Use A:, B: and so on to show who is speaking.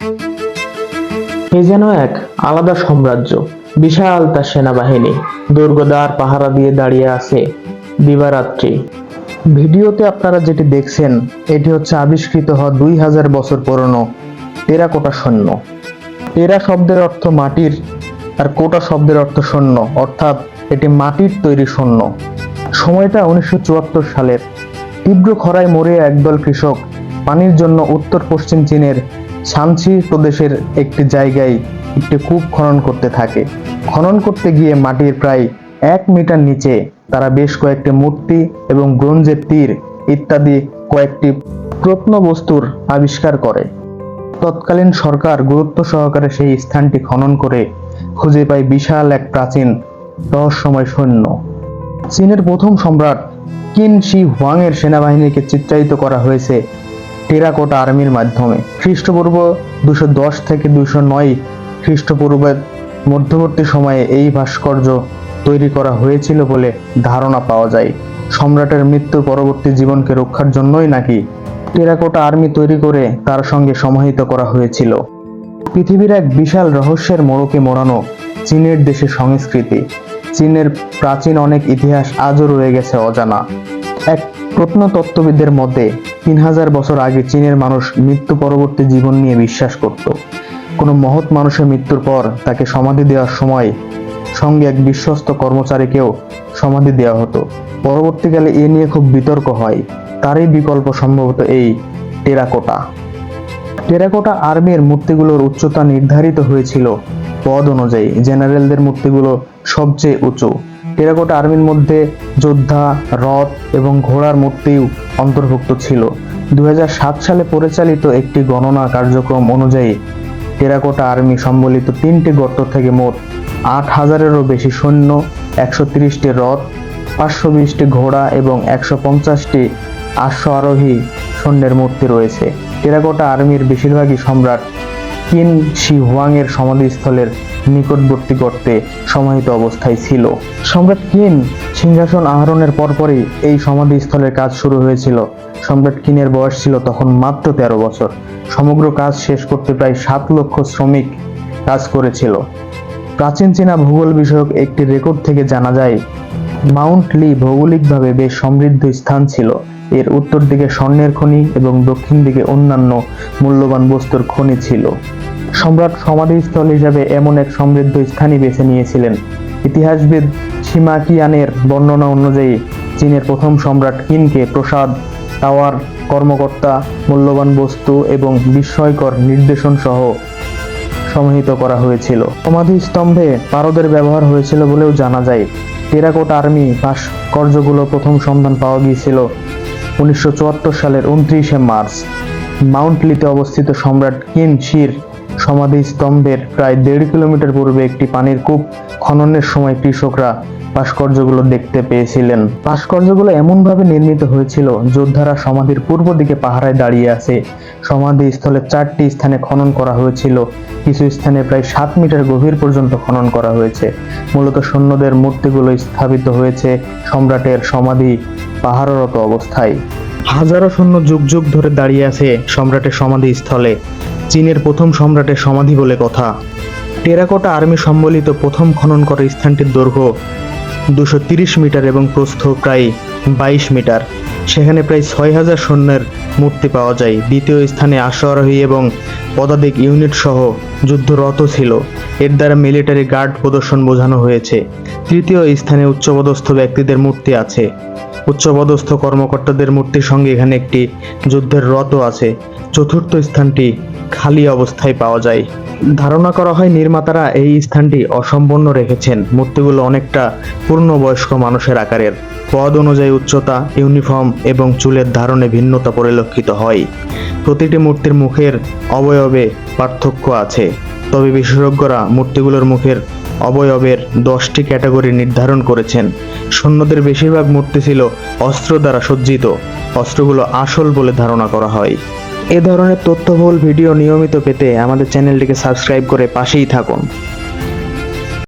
A: এ যেন এক আলাদা সাম্রাজ্য, বিশাল তার সেনাবাহিনী, দুর্গদ্বার পাহারা দিয়ে দাঁড়িয়ে আছে দিবারাত্রি। ভিডিওতে আপনারা যেটি দেখছেন, এটি হচ্ছে আবিষ্কৃত হওয়া দুই হাজার বছর পুরনো টেরাকোটা সৈন্য। টেরা শব্দের অর্থ মাটির আর কোটা শব্দের অর্থ সৈন্য, অর্থাৎ এটি মাটির তৈরি সৈন্য। সময়টা উনিশশো চুয়াত্তর সালের। তীব্র খরায় মরে একদল কৃষক পানির জন্য উত্তর পশ্চিম চীনের শানসি প্রদেশের একটি জায়গায় একটি কূপ খনন করতে থাকে। খনন করতে গিয়ে মাটির প্রায় এক মিটার নিচে তারা বেশ কয়েকটি মূর্তি এবং ব্রোঞ্জের তীর ইত্যাদি কয়েকটি প্রত্নবস্তুর আবিষ্কার করে। তৎকালীন সরকার গুরুত্ব সহকারে সেই স্থানটি খনন করে খুঁজে পায় বিশাল এক প্রাচীন রহস্যময় সৈন্য। চীনের প্রথম সম্রাট কিন শি হুয়াং এর সেনাবাহিনীকে চিত্রায়িত করা হয়েছে টেরাকোটা আর্মির মাধ্যমে। খ্রিস্টপূর্ব দুশো দশ থেকে দুশো নয় খ্রিস্টপূর্বের মধ্যবর্তী সময়ে এই ভাস্কর্য তৈরি করা হয়েছিল বলে ধারণা পাওয়া যায়। সম্রাটের মৃত্যুর পরবর্তী জীবনকে রক্ষার জন্যই নাকি টেরাকোটা আর্মি তৈরি করে তার সঙ্গে সমাহিত করা হয়েছিল। পৃথিবীর এক বিশাল রহস্যের মোড়কে মোড়ানো চীনের দেশের সংস্কৃতি। চীনের প্রাচীন অনেক ইতিহাস আজও রয়ে গেছে অজানা। এক প্রত্নতত্ত্ববিদের মতে তিন হাজার বছর আগে চীনের মানুষ মৃত্যু পরবর্তী জীবন নিয়ে বিশ্বাস করত। কোনো মহৎ মানুষের মৃত্যুর পর তাকে সমাধি দেওয়ার সময় সঙ্গে এক বিশ্বস্ত কর্মচারীকেও সমাধি দেওয়া হতো। পরবর্তীকালে এ নিয়ে খুব বিতর্ক হয়। তারই বিকল্প সম্ভবত এই টেরাকোটা। টেরাকোটা আর্মির মূর্তিগুলোর উচ্চতা নির্ধারিত হয়েছিল। পদ অনুযায়ী জেনারেলদের মূর্তিগুলো সবচেয়ে উঁচু। টেরাকোটা আর্মির মধ্যে যোদ্ধা, রথ এবং ঘোড়ার মূর্তিও অন্তর্ভুক্ত ছিল। দুই হাজার সাত সালে পরিচালিত একটি গণনা কার্যক্রম অনুযায়ী টেরাকোটা আর্মি সম্বলিত তিনটি গর্ত থেকে মোট আট হাজারেরও বেশি সৈন্য, একশো তিরিশটি রথ, পাঁচশো বিশটি ঘোড়া এবং একশো পঞ্চাশটি আশ্ব আরোহী সৈন্যের মূর্তি রয়েছে। টেরাকোটা আর্মির বেশিরভাগই সম্রাট কিন শি হুয়াং এর সমাধিস্থলের নিকটবর্তী গর্তে সমাহিত অবস্থায় ছিল। সম্রাট কিন সিংহাসন আহরণের পরপরই এই সমাধিস্থলের কাজ শুরু হয়েছিল। সম্রাট কিনের বয়স ছিল তখন মাত্র তেরো বছর। সমগ্র কাজ শেষ করতে প্রায় সাত লক্ষ শ্রমিক কাজ করেছিল। প্রাচীন চীনা ভূগোল বিষয়ক একটি রেকর্ড থেকে জানা যায়, মাউন্ট লি ভৌগোলিকভাবে বেশ সমৃদ্ধ স্থান ছিল। এর উত্তর দিকে স্বর্ণের খনি এবং দক্ষিণ দিকে অন্যান্য মূল্যবান বস্তুর খনি ছিল। সম্রাট সমাধিস্থল হিসাবে এমন এক সমৃদ্ধ স্থানই বেছে নিয়েছিলেন। ইতিহাসবিদ সীমাকিয়ানের বর্ণনা অনুযায়ী, চীনের প্রথম সম্রাট কিনকে প্রসাদ টাওয়ার কর্মকর্তা, মূল্যবান বস্তু এবং বিস্ময়কর নির্দেশন সহ সমাহিত করা হয়েছিল। সমাধি স্তম্ভে পারদের ব্যবহার হয়েছিল বলেও জানা যায়। টেরাকোট আর্মি ভাস্কর্যগুলো প্রথম সন্ধান পাওয়া গিয়েছিল। উনিশশো চুয়াত্তর সালের উনত্রিশে মার্চ মাউন্টলিতে অবস্থিত সম্রাট কিন শির সমাধি স্তম্ভের প্রায় দেড় কিলোমিটার পূর্বে একটি পানির কূপ খননের সময় কৃষকরা ভাস্কর্যগুলো দেখতে পেয়েছিলেন। ভাস্কর্যগুলো এমনভাবে নির্মিত হয়েছিল, যোদ্ধারা সমাধির পূর্ব দিকে পাহারায় দাঁড়িয়ে আছে। সমাধি স্থলে চারটি স্থানে খনন করা হয়েছিল। কিছু স্থানে প্রায় সাত মিটার গভীর পর্যন্ত খনন করা হয়েছে। মূলত সৈন্যদের মূর্তিগুলো স্থাপিত হয়েছে সম্রাটের সমাধি পাহাড়রত অবস্থায়। হাজারো সৈন্য যুগ যুগ ধরে দাঁড়িয়ে আছে সম্রাটের সমাধি স্থলে চীনের প্রথম সম্রাটের সমাধি বলে কথা। টেরাকোটা আর্মি সম্বলিত প্রথম খনন করা স্থানটির দৈর্ঘ্য দুশো মিটার এবং প্রস্থ প্রায় বাইশ মিটার। সেখানে প্রায় ছয় হাজার সৈন্যের মূর্তি পাওয়া যায়। দ্বিতীয় স্থানে আশোয়ারোহী এবং পদাধিক ইউনিট সহ যুদ্ধরত ছিল। এর দ্বারা মিলিটারি গার্ড প্রদর্শন বোঝানো হয়েছে। তৃতীয় স্থানে উচ্চপদস্থ ব্যক্তিদের মূর্তি আছে। উচ্চপদস্থ কর্মকর্তাদের মূর্তির সঙ্গে এখানে একটি যুদ্ধের রথ আছে। চতুর্থ স্থানটি খালি অবস্থায় পাওয়া যায়। ধারণা করা হয় নির্মাতারা এই স্থানটি অসম্পন্ন রেখেছেন। মূর্তিগুলো অনেকটা পূর্ণবয়স্ক মানুষের আকারের। পদ অনুযায়ী উচ্চতা, ইউনিফর্ম এবং চুলের ধারণে ভিন্নতা পরিলক্ষিত হয়। প্রতিটি মূর্তির মুখের অবয়বে পার্থক্য আছে। তবে বিশেষজ্ঞরা মূর্তিগুলোর মুখের অবয়বের দশটি ক্যাটাগরি নির্ধারণ করেছেন। সৈন্যদের বেশিরভাগ মূর্তি ছিল অস্ত্র দ্বারা সজ্জিত। অস্ত্রগুলো আসল বলে ধারণা করা হয়। এ ধরনের তথ্যবহুল ভিডিও নিয়মিত পেতে আমাদের চ্যানেলটিকে সাবস্ক্রাইব করে পাশেই থাকুন।